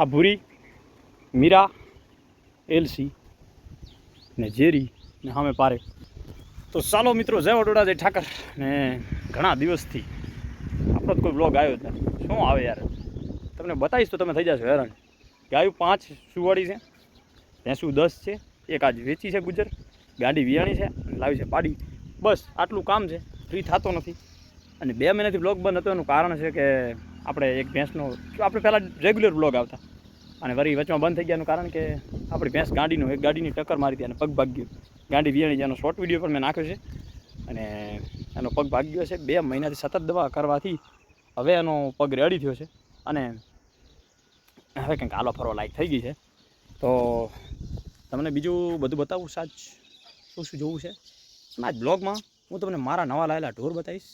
આ ભૂરી મીરા, એલસી ને ઝેરી ને સામે પારે. તો ચાલો મિત્રો, જય વડોદરા, જય ઠાકર. ને ઘણા દિવસથી આપણો કોઈ બ્લોગ આવ્યો જ નથી. શું આવે યાર? તમને બતાવીશ તો તમે થઈ જશો હેરાન. ગાયું પાંચ સુવાળી છે, ભેંસું દસ છે, એક આજ વેચી છે ગુજર, ગાડી વિયાણી છે લાવી છે પાડી. બસ, આટલું કામ છે ફ્રી થતો નથી. અને બે મહિનાથી બ્લોગ બંધ હતો, એનું કારણ છે કે આપણે એક ભેંસનો, આપણે પહેલાં રેગ્યુલર બ્લોગ આવતા. અને વરી વચમાં બંધ થઈ ગયાનું કારણ કે આપણી ભેંસ ગાડીનું એક ગાડીની ટક્કર મારી હતી અને પગ ભાગ ગાડી વિયાણી જેનો શોર્ટ વીડિયો પણ મેં નાખ્યો છે. અને એનો પગ ભાગ ગયો છે. બે મહિનાથી સતત દવા કરવાથી હવે એનો પગ રેડી થયો છે. અને હવે કંઈક આલો ફરવા લાયક થઈ ગઈ છે. તો તમને બીજું બધું બતાવું સાચ? શું શું જોવું છે? અને આજ બ્લોગમાં હું તમને મારા નવા લાયેલા ઢોર બતાવીશ.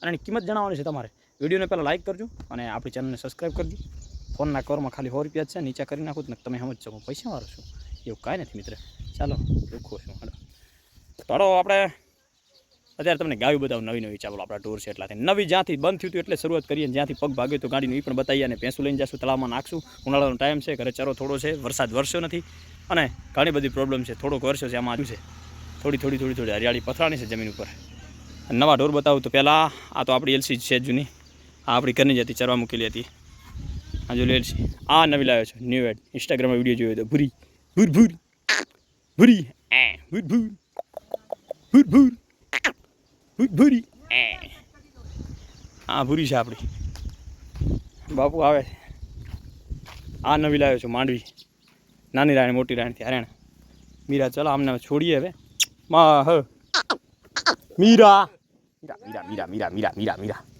અને એની કિંમત જણાવવાની છે તમારે. વિડીયોને પહેલાં લાઇક કરજો અને આપણી ચેનલને સબસ્ક્રાઈબ કરજો. ફોનના કવરમાં ખાલી સો રૂપિયા છે, નીચે કરી નાખું ને તમે સમજ શકો પૈસા વાળો છું. એવું કાંઈ નથી મિત્ર. ચાલો, દુઃખો છું, હાલો. ચાલો આપણે અત્યારે તમને ગાયું બતાવું નવી નવી ચાલો આપણા ટૂર છે એટલાથી. નવી જ્યાંથી બંધ થયું હતું એટલે શરૂઆત કરીએ જ્યાંથી પગ ભાગ્યો તો ગાડીનું એ પણ બતાવીએ અને ભેંસું લઈને જશું, તળાવમાં નાખશું. ઉનાળાનો ટાઈમ છે, ઘરે ચરો થોડો છે, વરસાદ વરસ્યો નથી. અને ઘણી બધી પ્રોબ્લેમ છે, થોડોક વરસ્યો છે, આમાં છે. થોડી થોડી થોડી થોડી હરિયાળી પથરાણી છે જમીન ઉપર. નવા ઢોર બતાવું તો પહેલાં આ તો આપણી એલસી છે જૂની. આ આપણી ઘરની જ હતી, ચરવા મૂકેલી હતી. આ જો છે. આ નવી લાવ્યો છે ન્યૂ એડ ઇન્સ્ટાગ્રામમાં વીડિયો જોયો તો ભૂરી, ભૂર ભૂર, ભૂરી, એ, ભૂર ભૂર ભૂર ભૂર ભૂર, ભૂરી, એ. આ ભૂરી છે આપણી બાપુ આવે છે. આ નવી લાવ્યો છું માંડવી. નાની રાણી, મોટી રાણીથી હરિયાણા. મીરા, ચલો આમને છોડીએ હવે. મા, હ. મીરા. મીરા મીરા મીરા મીરા મીરા મીરા.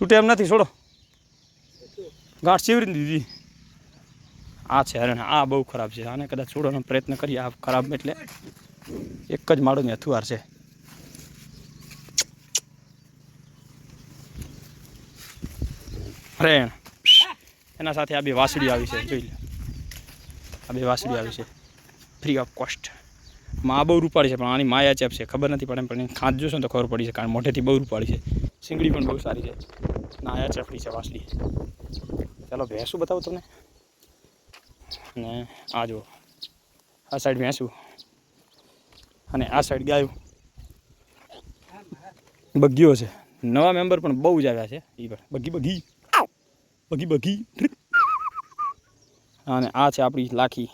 છૂટે એમ નથી, છોડો. ગાંઠ ચીવરી દીધી. આ છે હરણ, આ બહુ ખરાબ છે. આને કદાચ છોડવાનો પ્રયત્ન કરીએ. આ ખરાબ એટલે એક જ માળોની અથુવાર છે. ફ્રેણ એના સાથે આ બે વાસળી આવી છે, જોઈ લે. આ બે વાસળી આવી છે. ફ્રી ઓફ કોસ્ટમાં બહુ રૂપાળી છે, પણ આની માયા ચેપ છે. ખબર નથી પડે પણ ખાંચ જોશો ને તો ખબર પડી છે, કારણ મોઢેથી બહુ રૂપાળી છે. સિંગડી પણ બહુ સારી છે. નાયા આયા છે વાસળી ચાલો ભેંસું બતાવું તમને. અને આ જુઓ. આ સાઈડ ભેંસું. અને આ સાઈડ ગાયું. બગીઓ છે. નવા મેમ્બર પણ બહુ જ આવ્યા છે. એ પણ. બગી બગી. બગી બગી. અને આ છે આપણી લાખી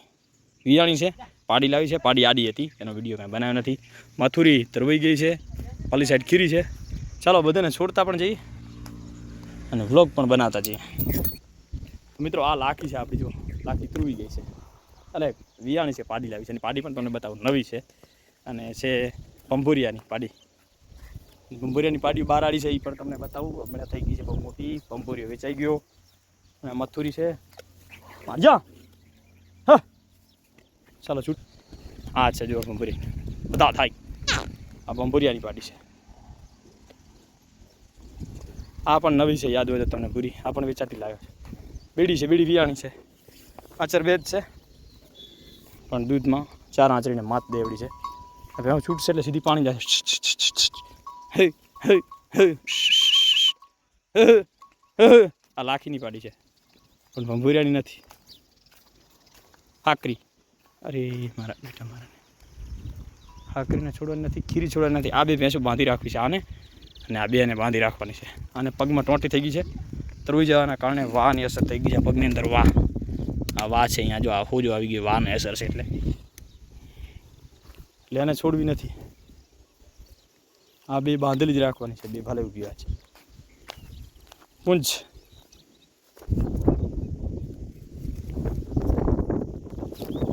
વિયાણી છે. પાડી લાવી છે. પાડી આડી હતી. એનો વીડિયો કાંઈ બનાવ્યો નથી. મથુરી તરવાઈ ગઈ છે. પાલી સાઈડ ખીરી છે. ચાલો બધાને છોડતા પણ જઈએ અને વ્લોગ પણ બનાવતા જઈએ. મિત્રો, આ લાખી છે આપણી, જો, લાખી ત્રુવી ગઈ છે. અને વિયાણી છે પાડી લાવી છે. અને પાડી પણ તમને બતાવું, નવી છે. અને છે પંભુરિયાની પાડી. ભંભુરિયાની પાડી બહાર આડી છે એ પણ તમને બતાવું. હમણાં થઈ ગઈ છે બહુ મોટી. પંભુરિયો વેચાઈ ગયો. અને મથુરી છે. જા. હા. ચાલો, છૂટ. આ છે, જો ભંભુરી બધા થાય. આ ભંભુરિયાની પાડી છે. આ પણ નવી છે, યાદ હોય તો તમને પૂરી. આ પણ વેચાતી લાગે છે. બીડી છે, બીડી વિયાણી છે. આચર વેદ છે. પણ દૂધમાં ચાર આંચરીને માત દેવડી છે. હવે હું છૂટશે એટલે સીધી પાણી જાય. આ લાખીની પાડી છે. પણ ભંભુરિયાની નથી. હાકરી. અરે મારા બેટા મારા હાકરીને છોડવાની નથી, ખીરી છોડવાની નથી. આ બે ભેંસો બાંધી રાખવી છે. આને અને આ બેને બાંધી રાખવાની છે. અને પગમાં ટોંટી થઈ ગઈ છે. તરવી જવાના કારણે વાહની અસર થઈ ગઈ છે. પગની અંદર વાહ. આ વાહ છે અહીંયા જો, આ હોજો આવી ગઈ વાહની અસર છે એટલે. એટલે એને છોડવી નથી. આ બે બાંધેલી જ રાખવાની છે. બે ભલે ઊભી છે. પૂંજ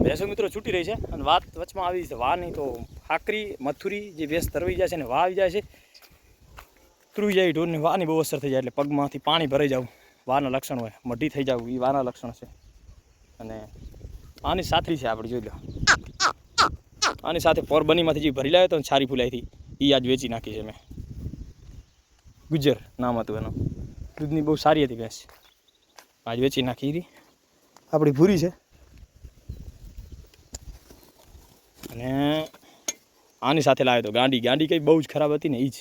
ભેંસો મિત્રો, છૂટી રહી છે. અને વાત વચમાં આવી છે. વાહ નહીં તો હાકરી, મથુરી જે ભેંસ તરવી જાય છે ને વાહ આવી જાય છે. તરવી જાય ઢોરની વાની બહુ અસર થઈ જાય એટલે પગમાંથી પાણી ભરાઈ જવું. વાના લક્ષણ હોય મઢી થઈ જવું એ વાના લક્ષણ છે. અને આની સાથરી છે આપણે જોઈ લો. આની સાથે પોરબનીમાંથી જે ભરી લાવ્યો તો ને છારી ફૂલાઈથી હતી એ આજ વેચી નાખી છે મેં. ગુજર નામ હતું એનું. દૂધની બહુ સારી હતી ભેંસ. આજ વેચી નાખી હતી. આપણી ભૂરી છે. અને આની સાથે લાવ્યો હતો ગાંડી. ગાંડી કંઈ બહુ જ ખરાબ હતી ને એ જ.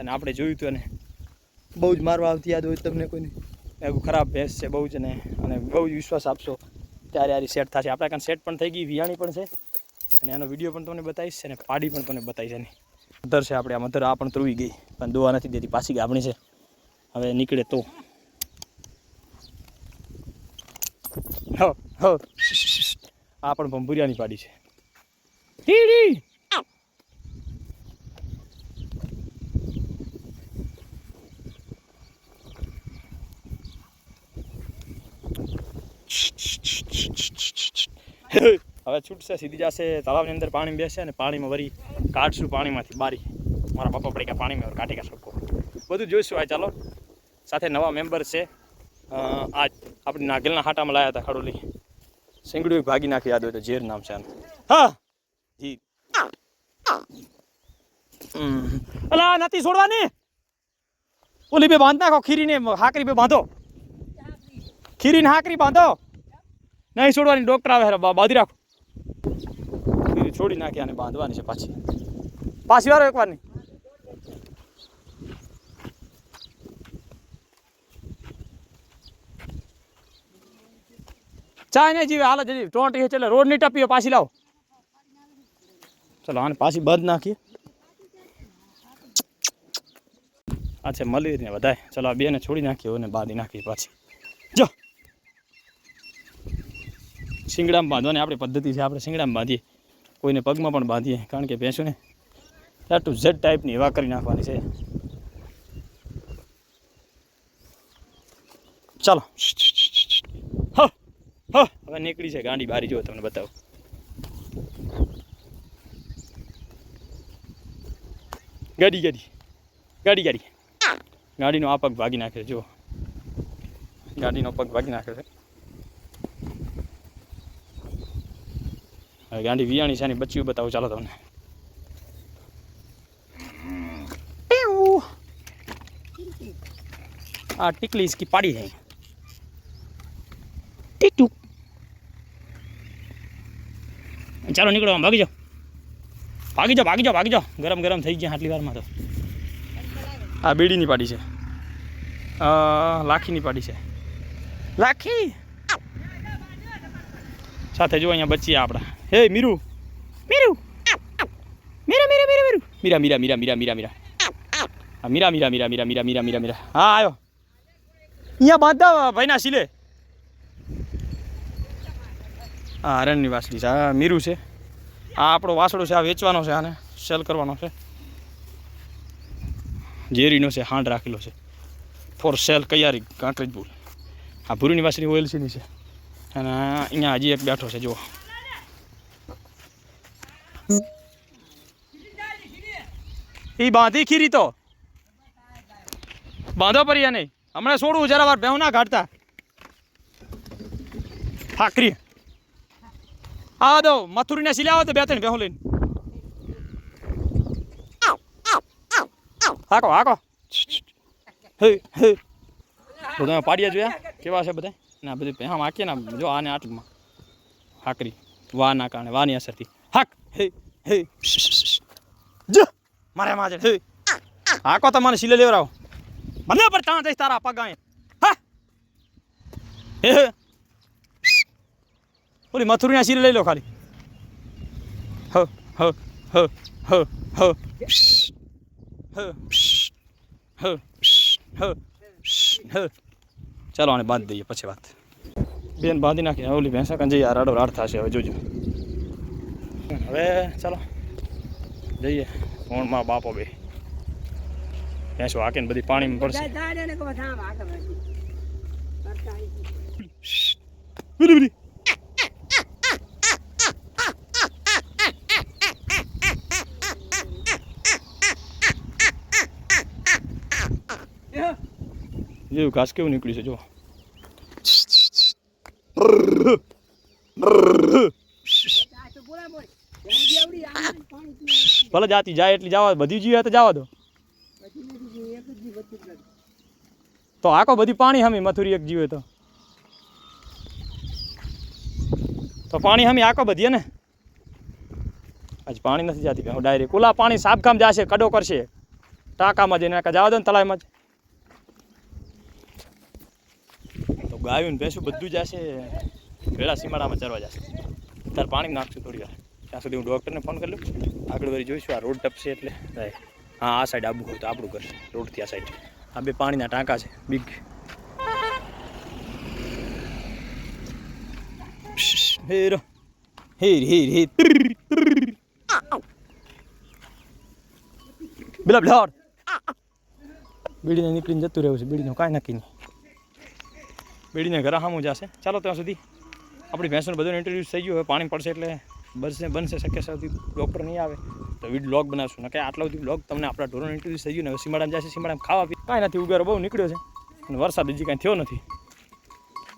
અને આપણે જોયું હતું અને બહુ જ મારવા આવતી યાદ હોય તમને કોઈને? એવું ખરાબ ભેંસ છે બહુ જ ને. અને બહુ જ વિશ્વાસ આપશો. ત્યારે આરી સેટ થશે. આપણા કાંઈ સેટ પણ થઈ ગઈ વિયાણી પણ છે. અને એનો વીડિયો પણ તમને બતાવીશ અને પાડી પણ તમને બતાવીશ એની. મધર છે આપણે આ મધર આ પણ ત્રુવી ગઈ. પણ દોવા નથી દેતી પાછી ગાભણી છે. હવે નીકળે તો. હો હો. આ પણ ભંભુરિયાની પાડી છે. હવે છૂટશે, સીધી જશે, તળાવની અંદર પાણી બેસે અને પાણીમાં વરી કાઢશું પાણીમાંથી, બારી. મારા પપ્પા પડી ગયા પાણીમાં કાઢી ગયા શકો બધું જોઈશું આ ચાલો. સાથે નવા મેમ્બર છે. આજ આપણે નાગેલના હાટામાં લાયા હતા ખડોલી. સિંગડું ભાગી નાખી, યાદ હોય તો ઝેર નામ છે આનું. હા. જી. અલા નથી છોડવાની? ઓલી બે બાંધ નાખો, ખીરીને હાકરી બે બાંધો. ખીરીને હાકરી બાંધો. નહીં છોડવાની ડૉક્ટર આવે હેરા બાંધી રાખો. છોડી નાખી અને બાંધવાની છે પાછી. પાછી વારો એકવારની ચાય નહીં જીવે, હાલ જજી ટોટી છે રોડ નહીં ટપીઓ પાછી લાવો. ચલો, આને પાછી બંધ નાખીએ. આ છે મલીર ને વધાય ચલો, આ બેને છોડી નાખીએ અને બાંધી નાખીએ પાછી. જો. શિંગડામાં બાંધવાની આપણી પદ્ધતિ છે. આપણે શિંગડામાં બાંધીએ. કોઈને પગમાં પણ બાંધીએ, કારણ કે ભેંસોને આ ટુ ઝેડ ટાઈપની એવા કરી નાખવાની છે. ચાલો. હવે નીકળી છે ગાંડી બારી. જો તમને બતાવું. ગાડી ગાડી ગાડી ગાડી. ગાડીનો આ પગ ભાગી નાખે જો ગાડીનો પગ ભાગી નાખે છે. હવે ગાંડી વિયાણી છે ને બચ્યું બતાવું ચાલો તમને. આ ટીકલી ઇસકી પાડી જાય. ટીટુક ચાલો નીકળો આમ ભાગી જાઓ. ભાગી જાઓ ભાગી જાઓ ભાગી જાઓ. ગરમ ગરમ થઈ ગયા આટલી વારમાં તો. આ બીડીની પાડી છે. લાખીની પાડી છે. લાખી. સાથે જો અહીંયા બચીએ આપણા. હે મીરુ મીરુ મીરા મીરા મીરા મીરુ મીરા મીરા મીરા મીરા મીરા મીરા હા મીરા મીરા મીરા મીરા મીરા મીરા મીરા મીરા હા આવ્યો અહીંયા બાંધતા ભાઈના સિલે હા હરણની વાસળી છે આ મીરું છે આ આપણો વાસળો છે આ વેચવાનો છે આને સેલ કરવાનો છે ઝેરીનો છે હાંડ રાખેલો છે ફોર સેલ કૈયારી કાંકરેજ પુલ આ ભૂરીની વાસળી ઓએલસીની છે અને અહીંયા હજી એક બેઠો છે જુઓ એ બાંધી ખીરી તો. બાંધો પર્યા નહીં હમણાં છોડવું જરા વાર બેહું ના કાઢતા ઠાકરી આ દો, મથુરીને સિલાવો તો બે ત્રણ બેહું લઈને. હાકો હાકો. હે હે. તો તમે પાડિયા જોયા? કેવા છે બધા? ના, બધું પહેલા હાકીએ ને, જો આને આટલુંમાં હાકરી વાના કારણે, વાની અસરથી. હાક, હે. હે. જો. મારે માજે હે. આકો તો મને સિલે લેવરાવ. મને પર તાણ જઈશ તારા પગાય હા. હે ઓલી મથુરીના સિલે લઈ લો ખાલી. હ હ હ હ હ. હ હ હ હ. ચાલો આને બાંધી દઈએ પછી વાત. બેન બાંધી નાખી ઓલી ભેંસા કંજે યાર રાડો રાડ થશે હવે જોજો. હવે ચાલો જઈએ. ફોનમાં બાપો બે. ભેંસો હાકે ને બધી પાણીમાં પડશે બધી બધી જેવું ઘાસ કેવું નીકળ્યું છે જો ભલે જાતી જાય એટલી જવા બધી જીવે તો જવા દો. તો આખો બધી પાણી હમી મથુરી એક જીવે તો. તો પાણી હમી આખો બધી ને? આજ પાણી નથી જાતી હું ડાયરેક્ટ ઓલા પાણી સાબકામ જશે, કડો કરશે. ટાંકામાં જઈને જવા દો ને તળાવમાં જ. ગાયું ભેંસું બધું જશે. વેળા સીમાડામાં ચરવા જશે. ત્યારે પાણી નાખશું થોડી વાર. ત્યાં સુધી હું ડૉક્ટરને ફોન કરી લઉં. આગળ વળી જોઈશું આ રોડ ટપશે એટલે. હા આ સાઈડ આબુ હોય તો આપણું ઘર રોડથી આ સાઈડ આ બે પાણીના ટાંકા છે big hair hair hair. Hair પેલા બ્લાડ બીડીને નીકળીને જતું રહેવું છે બીડીનું કાંઈ નક્કી નહીં. બીડીને ઘરે સામું જશે. ચાલો ત્યાં સુધી. આપણી ભેંસનું બધું ઇન્ટ્રોડ્યુસ થઈ ગયું હવે પાણી પડશે એટલે બનશે બનશે શક્ય સુધી ડૉક્ટર નહીં આવે. તો વિડ બ્લોગ બનાવશું. ને કે આટલા સુધી બ્લોગ તમને આપણા ઢોરણ ઇન્ટ્રોડ્યુસ થઈ ગયું ને સીમાડામાં જશે સીમાડામાં ખાવા પી કાંઈ નથી, ઉગારો બહુ નીકળ્યો છે. અને વરસાદ હજી કાંઈ થયો નથી.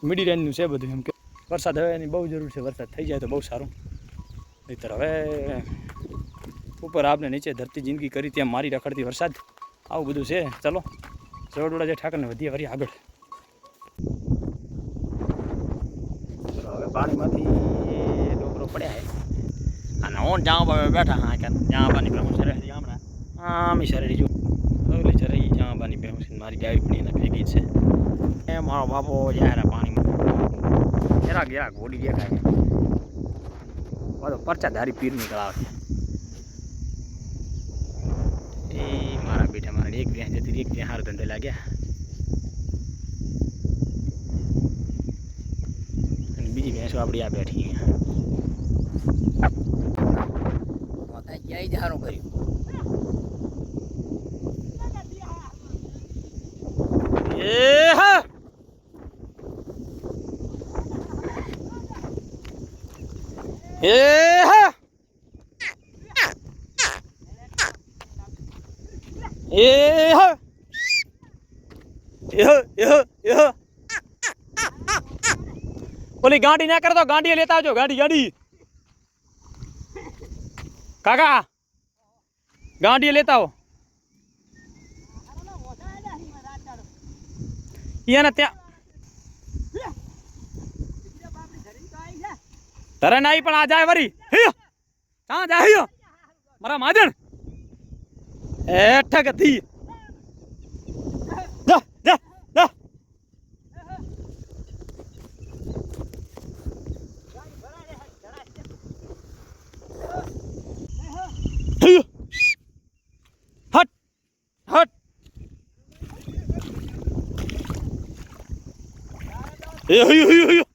મીડી રેન્જનું છે બધું એમ કે. વરસાદ હવે એની બહુ જરૂર છે, વરસાદ થઈ જાય તો બહુ સારું. નહીતર હવે ઉપર આપને નીચે ધરતી જિંદગી કરી, ત્યાં મારી રખડતી વરસાદ. આવું બધું છે. ચલો જવડવડા જે ઠાકરને વધીએ વળી આગળ. હવે પાણીમાંથી ડોકરો પડ્યા અને હું જાઉં પર બેઠા હા કે જાંબાની ભેહું સરે હમણાં આમી સરેડી જો. ઓલી સરે જાંબાની ભેહું છે મારી ગાવી પડી એને ભેગી છે. એ મારો બાપો જ્યારે પાણીમાં જરાક જરાક ઓડી દેખાય બધો પરચા ધારી પીર નીકળાવે એ મારા બેટા મારા એક ત્યાં જતી એક ત્યાં હાર ધંધે લાગ્યા. અને બીજી ભેંસો આપણી આ બેઠી ક્યાંય જ હારું કર્યું. એ એ એ એ એ એ. ઓલી ગાડી ના કરતો ગાડી લેતા આવજો, ગાડી ગાડી. કાકા! ગાડી લેતા આવો. એને ત્યાં તરે નહીં પણ આ જાય વરી. ક્યાં જાય મારા માજણ. એ ઠકથી એ હયો હયો હયો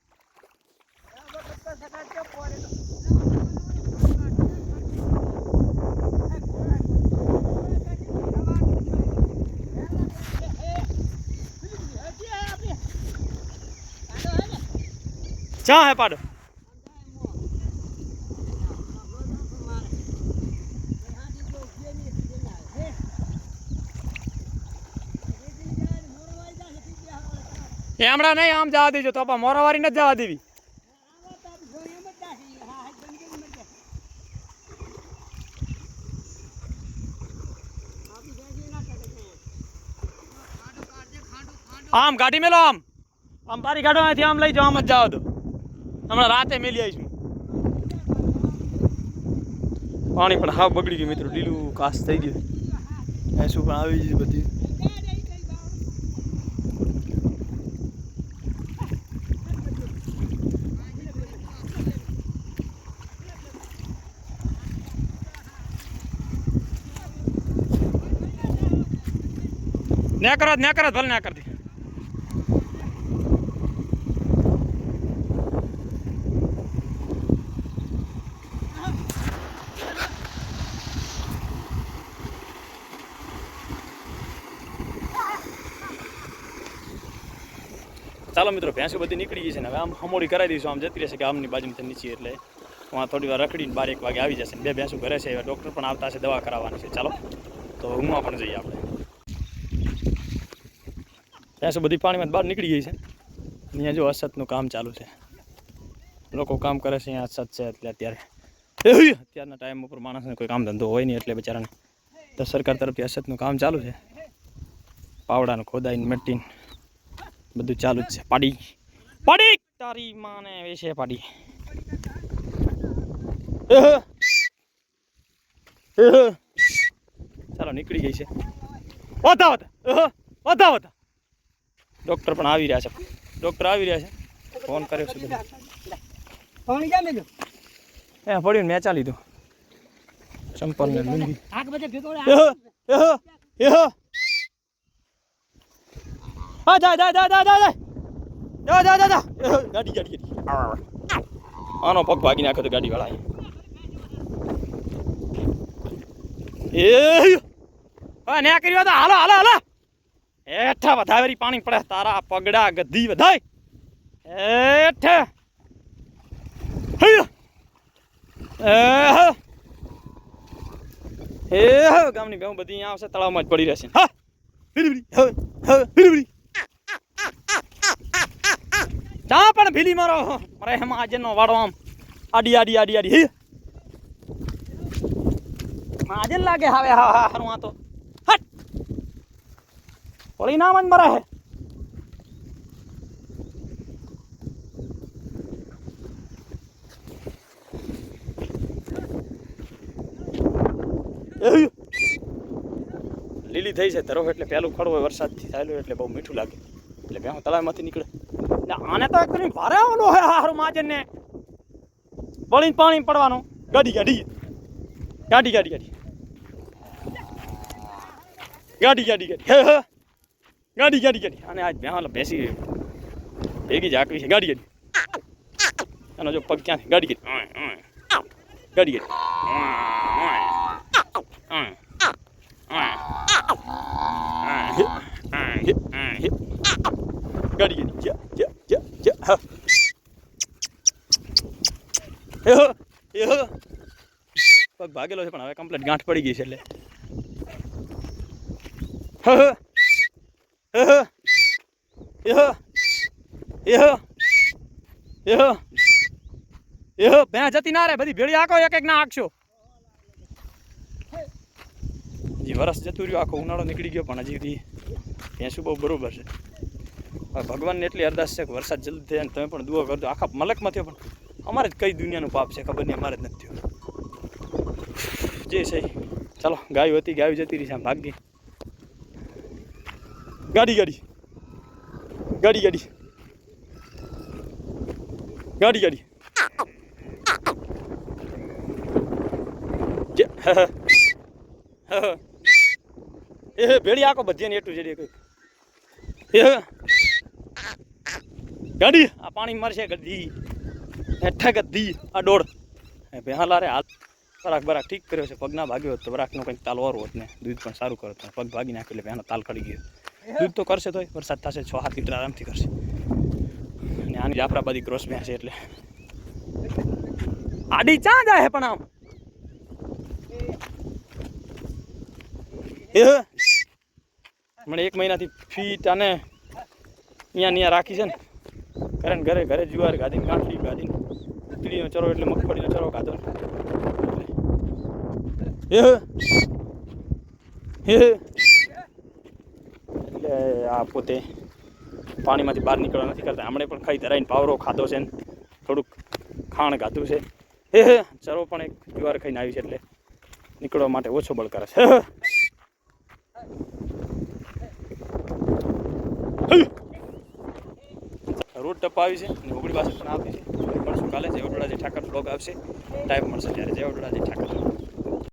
ચા હે પાડો. હમણાં નહીં, આમ જવા દેજો. તો આપા મોરાવારી નથી જવા દેવી. આમ ગાડી મેલો આમ. આમ બારી કાઢો આમ લઈ જાઓ, આમ જ જાઓ તો હમણાં રાતે મેલી આવીશું પાણી પણ હાવ બગડી ગયું મિત્રો. લીલું કાસ થઈ ગયું. ભેંસું પણ આવી ગયું બધી. ન્યા કરો ન્યા કરો, ભલે ન્યા કરી દે. ચાલો મિત્રો, ભેંસો બધી નીકળી ગઈ છે ને હવે આમ હમોડી કરાવી દઈશું. આમ જતી રહેશે કે આમની બાજુમાં નીચે એટલે હું થોડી વાર રખડીને બાર એક વાગે આવી જશે બે ભેંસો ઘરે છે. એવા ડૉક્ટર પણ આવતા છે દવા કરાવવાની છે. ચાલો, તો ઊંઘમાં પણ જઈએ આપણે. ભેંસો બધી પાણીમાં બહાર નીકળી ગઈ છે. અહીંયા જો અસતનું કામ ચાલુ છે. લોકો કામ કરે છે અહીંયા અસત છે એટલે અત્યારે. અત્યારના ટાઈમ ઉપર માણસને કોઈ કામ ધંધો હોય નહીં એટલે બિચારાને તો સરકાર તરફથી અસતનું કામ ચાલુ છે. પાવડાને ખોદાઈને મટીને બધું ચાલુ જ છે. પાડી. પાડી! તારી માને વેશે પાડી! ચાલો નીકળી ગઈ છે. વધા વધા અહ, વધા વધા ડૉક્ટર પણ આવી રહ્યા છે. ડૉક્ટર આવી રહ્યા છે. ફોન કર્યો છે એ પડ્યું મેં ચાલી લીધું. ચંપલ ને લુંગી. હા જા જા જા જા જા જા. જા જા જા જા. ગાડી ગાડી. આનો પગ ભાગી નાખ્યો તો ગાડી વાળા એ હા ન્યા કર્યો તો. હાલો હાલો હાલો. હેઠા વધાવેરી પાણી પડે, તારા પગડા ગધી વધાય. હેઠે. હે હે ગામની બેઉ બધી અહીંયા આવશે, તળાવમાં જ પડી રહેશે. હા. ચા પણ ભીલી મારો. મારે એમાં આજે નો વાળો આમ. આડી આડી આડી આડી. હે. આજે લાગે હવે, હા હા, હારું, આ તો. પડી નામ જ મરે હે લીલી થઈ છે તરફ એટલે પહેલું હોય વરસાદથી થયેલું એટલે બહુ મીઠું લાગે. એટલે બે તળાવમાંથી નીકળે. ને આને તો એકદમ ભારે આવવાનું હોય હારું માજન ને વળીને પાણી પડવાનું. ગાડી ગાડી. ગાડી ગાડી ગાડી. ગાડી ગાડી ગાડી. હે હે. ગાડી ગાડી ગાડી. અને આજ બેહાલો બેસી ભેગી જ આકવી છે. ગાડી ગાડી. અને જો પગ ક્યાં છે? ગાડી ગાડી. ગાડી ગાડી. પગ ભાગેલો છે, પણ હવે કમ્પ્લીટ ગાંઠ પડી ગઈ છે, એટલે. હ. ભેં જતી ના બધી ભેળી આખો એક એક ના આખશો હજી વરસ જતું રહ્યું, આખો ઉનાળો નીકળી ગયો, પણ હજી સુધી ભેંસું બહુ બરોબર છે. ભગવાનને એટલી અરદાસ છે કે વરસાદ જલ્દી થાય અને તમે પણ દુઆ કરજો આખા મલકમાં થયો પણ અમારે જ કઈ દુનિયાનું પાપ છે, ખબર નહીં, અમારે જ નથી થયું. જે છે ચાલો, ગાયો હતી, ગાયું જતી રહી છે, આમ ભાગી. ગાડી ગાડી. ગાડી ગાડી. ગાડી ગાડી. એ ભેડી આખો બધી એટલું જડી કઈ એ ગાડી, આ પાણી મારશે ગધી હેઠા ગધી આ દોડ ભેહા લારે હાલ બરાક બરાક, ઠીક કર્યો છે. પગના ભાગ્યો હોત બરાકનો કંઈક તાલ વારું હોત ને. દૂધ પણ સારું કરો પગ ભાગી નાખ્યો એટલે બેહાનો તાલ કરી ગયો. દૂધ તો કરશે તોય, વરસાદ થશે, છ સાત લીટર આરામથી કરશે. અને આની જાફરાબાદી ક્રોસ ભેંસ છે એટલે. આડી ચા જાય પણ આમ. એ. મને એક મહિનાથી ફીટ અને અહીંયા અહીંયા રાખી છે ને. કારણ ઘરે ઘરે જુવાર ગાધીને, ગાંઠડી ગાધીને ઉતરીનો ચરો એટલે મગફળીનો ચરો ગાધો. એ હે. એટલે આ પોતે પાણીમાંથી બહાર નીકળવા નથી કરતા. હમણે પણ ખાઈ ધરાઈને પાવરો ખાધો છે ને થોડુંક ખાણ ગાધું છે. હે ચરો પણ એક જુવાર ખાઈને આવી છે એટલે નીકળવા માટે ઓછો બળ કરે છે. રોડ ટપાવી છે અને ઓગળી પાસે પણ આવતી છે. મળશું કાલે જેવડોડા જે ઠાકર બ્લોગ આવશે. ટાઈમ મળશે ત્યારે જેવડોડા જે ઠાકર